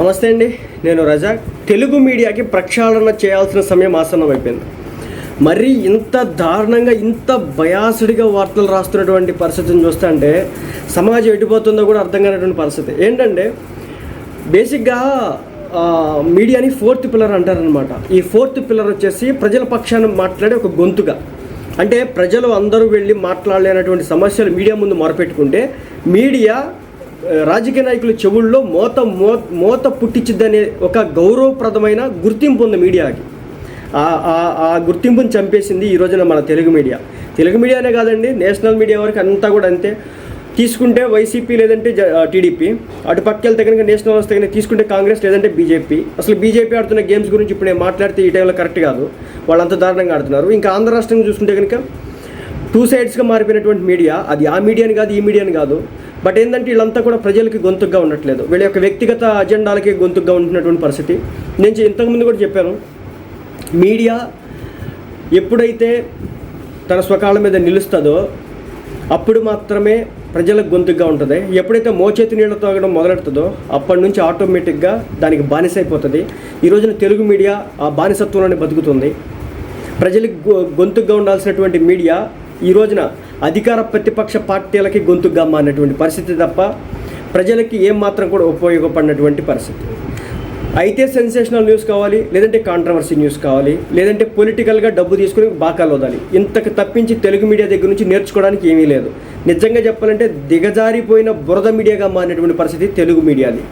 నమస్తే అండి. నేను రజా తెలుగు మీడియాకి ప్రక్షాళన చేయాల్సిన సమయం ఆసన్నం అయిపోయింది మరీ ఇంత దారుణంగా ఇంత బయాసుడిగా వార్తలు రాస్తున్నటువంటి పరిస్థితిని చూస్తే అంటే సమాజం ఎటుపోతుందో కూడా అర్థం కానటువంటి పరిస్థితి. ఏంటంటే బేసిక్గా మీడియాని ఫోర్త్ పిల్లర్ అంటారనమాట ఈ ఫోర్త్ పిల్లర్ వచ్చేసి ప్రజల పక్షాన మాట్లాడే ఒక గొంతుగా. అంటే ప్రజలు అందరూ వెళ్ళి మాట్లాడలేనటువంటి సమస్యలు మీడియా ముందు మొరపెట్టుకుంటే మీడియా రాజకీయ నాయకుల చెవుల్లో మోత మో మోత పుట్టించిద్దనే ఒక గౌరవప్రదమైన గుర్తింపు ఉంది మీడియాకి. ఆ- గుర్తింపుని చంపేసింది ఈ రోజున మన తెలుగు మీడియా. తెలుగు మీడియానే కాదండి నేషనల్ మీడియా వరకు అంతా కూడా అంతే. తీసుకుంటే వైసీపీ లేదంటే జ- టీడీపీ. అటు పక్క వెళ్తే కనుక నేషనల్ వస్తే కనుక తీసుకుంటే కాంగ్రెస్ లేదంటే బీజేపీ. అసలు బీజేపీ ఆడుతున్న గేమ్స్ గురించి ఇప్పుడు నేను మాట్లాడితే ఈ టైంలో కరెక్ట్ కాదు. వాళ్ళు అంత దారుణంగా ఆడుతున్నారు. ఇంకా ఆంధ్ర రాష్ట్రంగా చూసుకుంటే కనుక టూ సైడ్స్గా మారిపోయినటువంటి మీడియా అది ఆ మీడియాని కాదు ఈ మీడియాని కాదు. బట్ ఏంటంటే వీళ్ళంతా కూడా ప్రజలకి గొంతుగా ఉండట్లేదు. వీళ్ళ యొక్క వ్యక్తిగత అజెండాలకి గొంతుగా ఉంటున్నటువంటి పరిస్థితి. నేను ఇంతకుముందు కూడా చెప్పాను. మీడియా ఎప్పుడైతే తన స్వకాళ్ళ మీద నిలుస్తుందో అప్పుడు మాత్రమే ప్రజలకు గొంతుగా ఉంటుంది. ఎప్పుడైతే మోచేతి నీళ్ళు తాగడం మొదలెడుతుందో అప్పటి నుంచి ఆటోమేటిక్గా దానికి బానిసైపోతుంది. ఈ రోజున తెలుగు మీడియా ఆ బానిసత్వంలోనే బతుకుతుంది. ప్రజలకు గొ- గొంతుగా ఉండాల్సినటువంటి మీడియా ఈ రోజున అధికార ప్రతిపక్ష పార్టీలకి గొంతుగా మారినటువంటి పరిస్థితి తప్ప ప్రజలకి ఏం మాత్రం కూడా ఉపయోగపడినటువంటి పరిస్థితి. అయితే సెన్సేషనల్ న్యూస్ కావాలి లేదంటే కాంట్రవర్సీ న్యూస్ కావాలి లేదంటే పొలిటికల్గా డబ్బు తీసుకుని బాకాలు వదాలి ఇంతకు తప్పించి తెలుగు మీడియా దగ్గర నుంచి నేర్చుకోవడానికి ఏమీ లేదు. నిజంగా చెప్పాలంటే దిగజారిపోయిన బురద మీడియాగా మారినటువంటి పరిస్థితి తెలుగు మీడియాది.